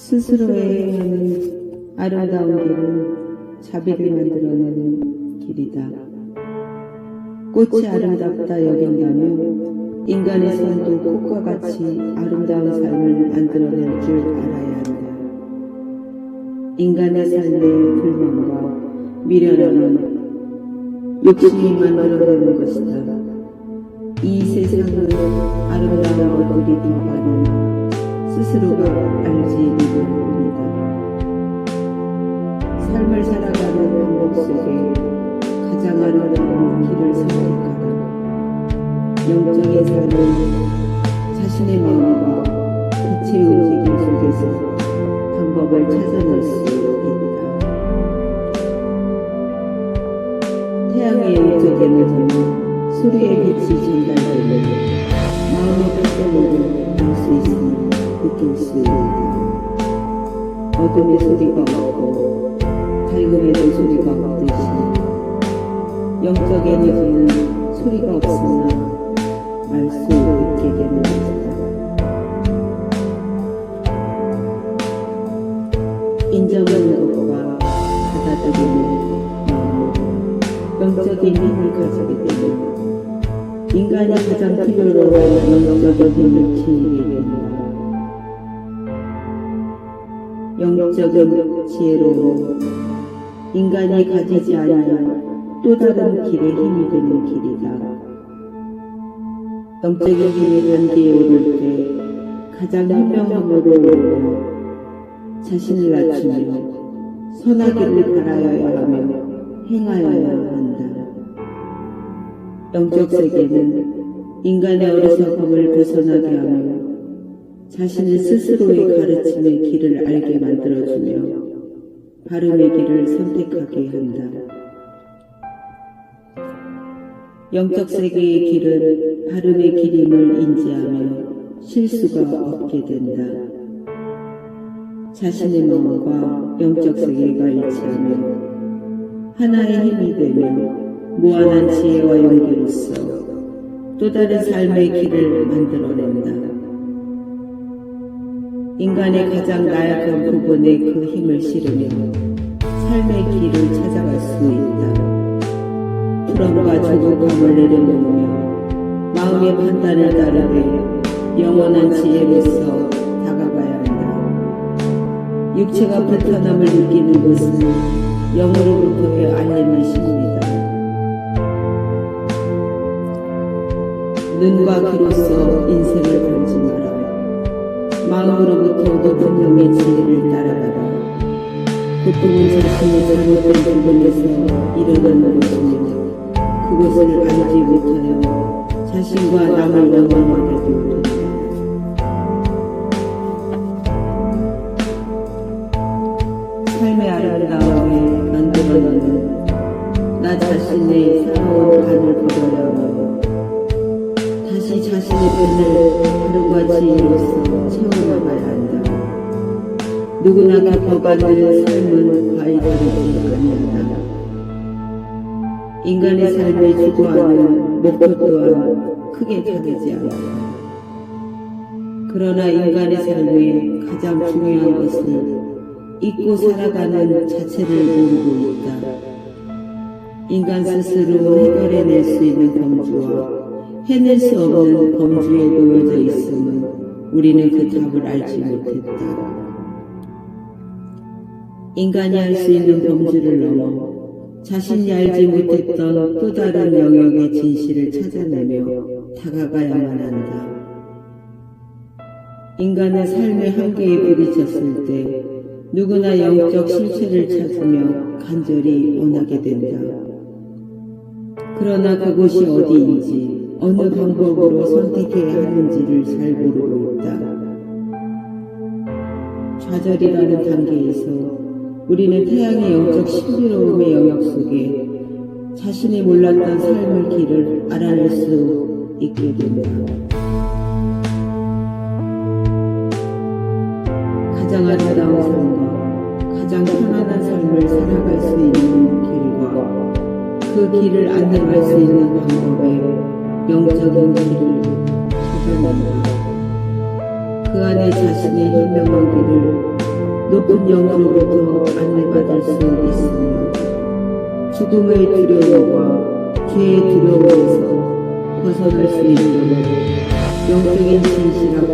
스스로 행하는 아름다운 길은 자비를 만들어내는 길이다. 꽃이 아름답다 여긴다면 인간의 삶도 꽃과 같이 아름다운 삶을 만들어낼 줄 알아야 한다. 인간의 삶의 불만과 미련함은 욕심이 만들어내는 것이다. 이 세상은 아름다운 것들이 더 많은 스스로가 알지 못합니다. 삶을 살아가는 방법 속에 가장 아름다운 길을 선택하라. 영적인 삶은 자신의 마음과 빛의 움직임 속에서 방법을 찾아낼 수 있다. 태양의 영적 에너지는 소리의 빛이 전달되는 마음의 활동으로 알수 있으니 느낄 수 있다. 어둠의 소리가 없고 밝음에도 소리가 없듯이 영적 에너지는 소리가 없으나 알 수 있게 되는 것이다. 인정하는 것과 받아들이는 영적인 힘을 가지게 되면 인간이 가장 필요로 하는 영적인 힘을 지니게 된다. 영적인 지혜로 인간이 가지지 아니한 또 다른 길의 힘이 되는 길이다. 영적인 힘이 단계에 오를 때 가장 현명함으로 오르며 자신을 낮추며 선하기를 바라여야 하며 행하여야 한다. 영적 세계는 인간의 어리석음을 벗어나게 하며 자신을 스스로의 가르침의 길을 알게 만들어주며 바름의 길을 선택하게 한다. 영적 세계의 길은 바름의 길임을 인지하며 실수가 없게 된다. 자신의 마음과 영적 세계가 일치하며 하나의 힘이 되며 무한한 지혜와 용기로서 또 다른 삶의 길을 만들어낸다. 인간의 가장 나약한 부분에 그 힘을 실으며 삶의 길을 찾아갈 수 있다. 불안과 조급함을 내려놓으며 마음의 판단을 따르되 영원한 지혜로서 다가가야 한다. 육체가 불편함을 느끼는 것은 영으로부터의 알림이 십니다. 눈과 귀로서 인생을 보지 마라. 마음으로부터 높은 영의 지혜를 따라가라. 고통은 자신의 잘못된 부분에서 일어나는 것이며 그것을 알지 못하여 자신과 남을 원망하게 되었다. 삶의 아름다움을 만들어내는 나 자신의 살아온 버려야 하며 다시 자신의 편을 바른과 지혜로서 채워나가야 한다. 누구나 겪어가는 삶은 과히 다르지 아니한다. 인간의 삶에 추구하는 목표 또한 크게 다르지 않다. 그러나 인간의 삶에 가장 중요한 것은 잊고 살아가는 자체를 모르고 있다. 인간 스스로 해결해낼 수 있는 범주와 해낼 수 없는 범주에 놓여져 있음은 우리는 그 답을 알지 못했다. 인간이 할 수 있는 범주를 넘어 자신이 알지 못했던 또 다른 영역의 진실을 찾아내며 다가가야만 한다. 인간은 삶의 한계에 부딪혔을 때 누구나 영적 실체를 찾으며 간절히 원하게 된다. 그러나 그곳이 어디인지 어느 방법으로 선택해야 하는지를 잘 모르고 있다. 좌절이라는 단계에서 우리는 태양의 영적 신비로움의 영역 속에 자신이 몰랐던 삶의 길을 알아낼 수 있게 된다. 가장 아름다운 삶과 가장 편안한 삶을 살아갈 수 있는 길과 그 길을 안내할 수 있는 방법의 영적인 길을 찾아낸다. 그 안에 자신의 현명한 길을 높은 영으로부터 안내받을 수 있으며 죽음의 두려움과 죄의 두려움에서 벗어날 수 있도록 영적인 진실 앞에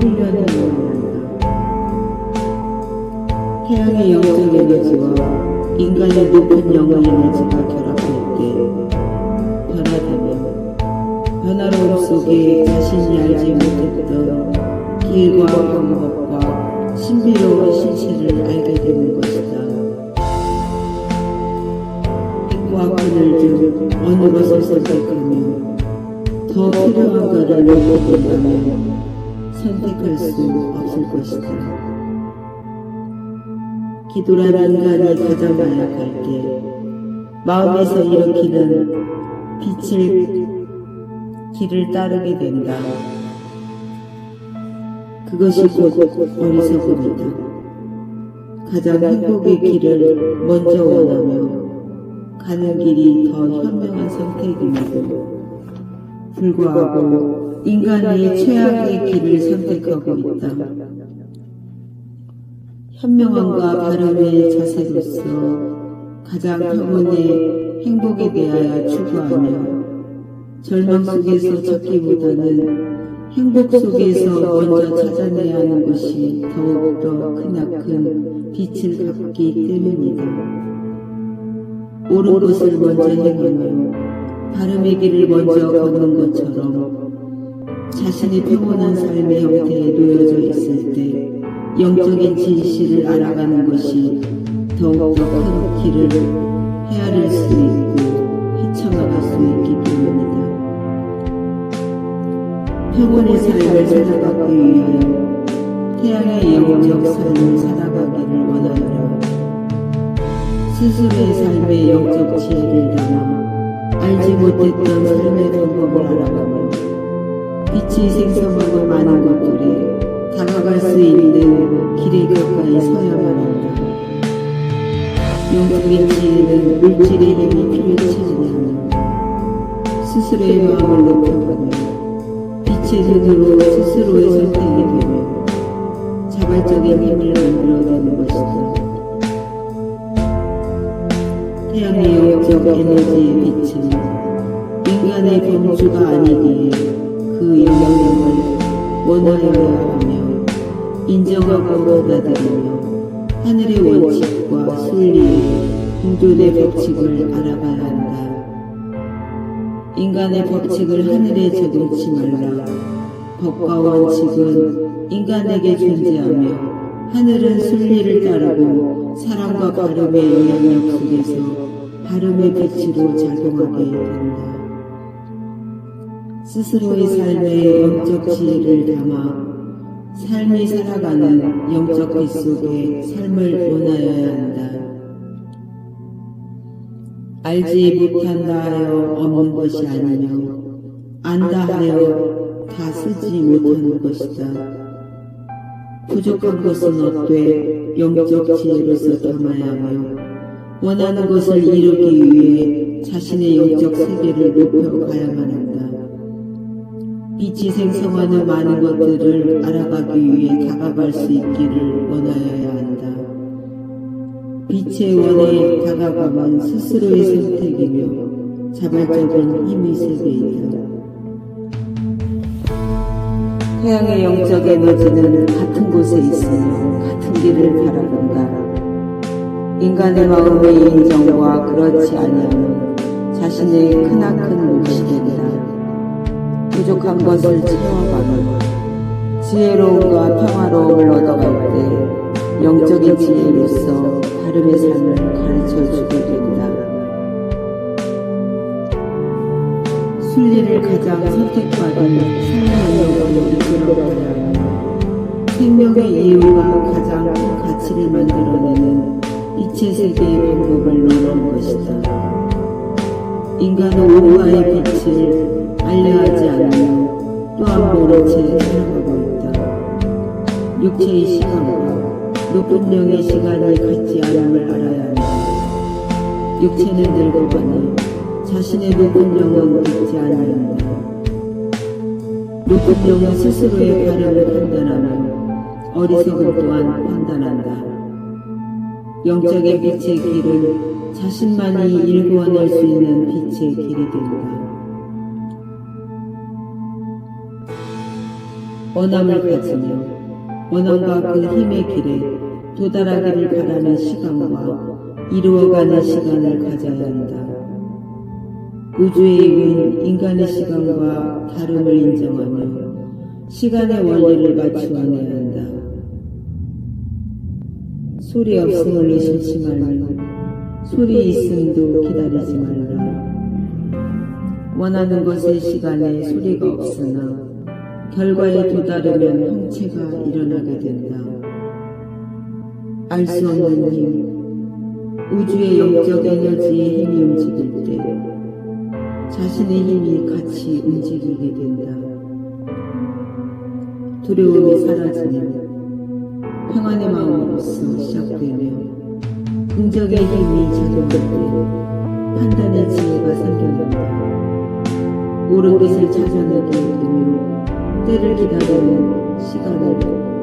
훈련을 원한다. 태양의 영적 에너지와 인간의 높은 영의 에너지가 결합할 때 변화되며 변화로움 속에 자신이 알지 못했던 길과 방법과 신비로운 신체를 알게 되는 것이다. 빛과 그늘 중 어느 것을 선택하며 더 필요한가를 놓고 본다면 선택할 수 없을 것이다. 기도라는 인간이 가장 나약할 때 마음에서 일으키는 빛을 길을 따르게 된다. 그것이 곧 어리석음이다. 가장 행복의 길을 먼저 원하며 가는 길이 더 현명한 선택임에도 불구하고 인간이 최악의 길을 선택하고 있다. 현명함과 바람의 자세로서 가장 평온의 행복에 대하여 추구하며 절망 속에서 찾기보다는 행복 속에서 먼저 찾아내야 하는 것이 더욱더 크나큰 빛을 갖기 때문이다. 옳은 것을 먼저 행하며 바람의 길을 먼저 걷는 것처럼 자신의 평온한 삶의 형태에 놓여져 있을 때 영적인 진실을 알아가는 것이 더욱더 큰 길을 헤아릴 수 있고 평온의 삶을 살아가기 위하여 태양의 영적 삶을 살아가기를 원하노라. 스스로의 삶의 영적 지혜를 담아 알지 못했던 삶의 방법을 알아가며 빛이 생성하고 많은 것들이 다가갈 수 있는 길에 가까이 서야만 한다. 영적인 지혜는 물질의 힘이 필요치 않으며 스스로의 마음을 높여가며 눈으로 스스로의 선택이 되며 자발적인 힘을 만들어내는 것이다. 태양의 영적 에너지의 빛은 인간의 범주가 아니기에 그 영향력을 원하여야 하며 인정하고 받아들이며 하늘의 원칙과 순리의 공존의 법칙을 알아가야 한다. 인간의 법칙을 하늘에 적용치 말라. 법과 원칙은 인간에게 존재하며 하늘은 순리를 따르고 사랑과 발음의 영향력 속에서 발음의 빛으로 작용하게 된다. 스스로의 삶에 영적 지혜를 담아 삶이 살아가는 영적 빛 속에 삶을 원하여야 한다. 알지 못한다 하여 없는 것이 아니며 안다 하여 다 쓰지 못하는 것이다. 부족한 것은 어때 영적 지혜로서 담아야 하며 원하는 것을 이루기 위해 자신의 영적 세계를 높여가야만 한다. 빛이 생성하는 많은 것들을 알아가기 위해 다가갈 수 있기를 원하여야 한다. 빛의 원에 다가가면 스스로의 선택이며 자발적인 힘의 세계이다. 태양의 영적 에너지는 같은 곳에 있으며 같은 길을 바라본다. 인간의 마음의 인정과 그렇지 아니하면 자신의 크나큰 몫이 된다. 부족한 것을 채워가며 지혜로움과 평화로움을 얻어갈 때 영적인 지혜로서 바름의 삶을 가르쳐 주게 된다. 순리를 가장 선택받은 생명력으로 이끌어가야 생명의 이유가 가장 큰 가치를 만들어내는 이체 세계의 방법을 논하는 것이다. 인간은 오후의 빛을 알려하지 않으며 또한 모른 채 살아가고 있다. 육체의 시간과 높은 영의 시간이 같지 않음을 알아야 한다. 육체는 늙어가니 자신의 영은 잊지. 높은 영은 스스로의 발음을 판단하며 어리석음 또한 판단한다. 영적인 빛의 길은 자신만이 일구어낼 수 있는 빛의 길이 된다. 원함을 가지며 원함과 그 힘의 길에 도달하기를 바라는 시간과 이루어가는 시간을 가져야 한다. 우주의 힘은 인간의 시간과 다름을 인정하며 시간의 원리를 맞추어내야 한다. 소리 없음을 의심치 말며 소리 있음도 기다리지 말라. 원하는 것의 시간에 소리가 없으나 결과에 도달하면 형체가 일어나게 된다. 알 수 없는 힘, 우주의 영적 에너지의 힘이 움직일 때 자신의 힘이 같이 움직이게 된다. 두려움이 사라지면 평안의 마음으로서 시작되며 긍정의 힘이 작용할 때 판단의 지혜가 생겨난다. 옳은 것을 찾아내게 되며 때를 기다리는 시간을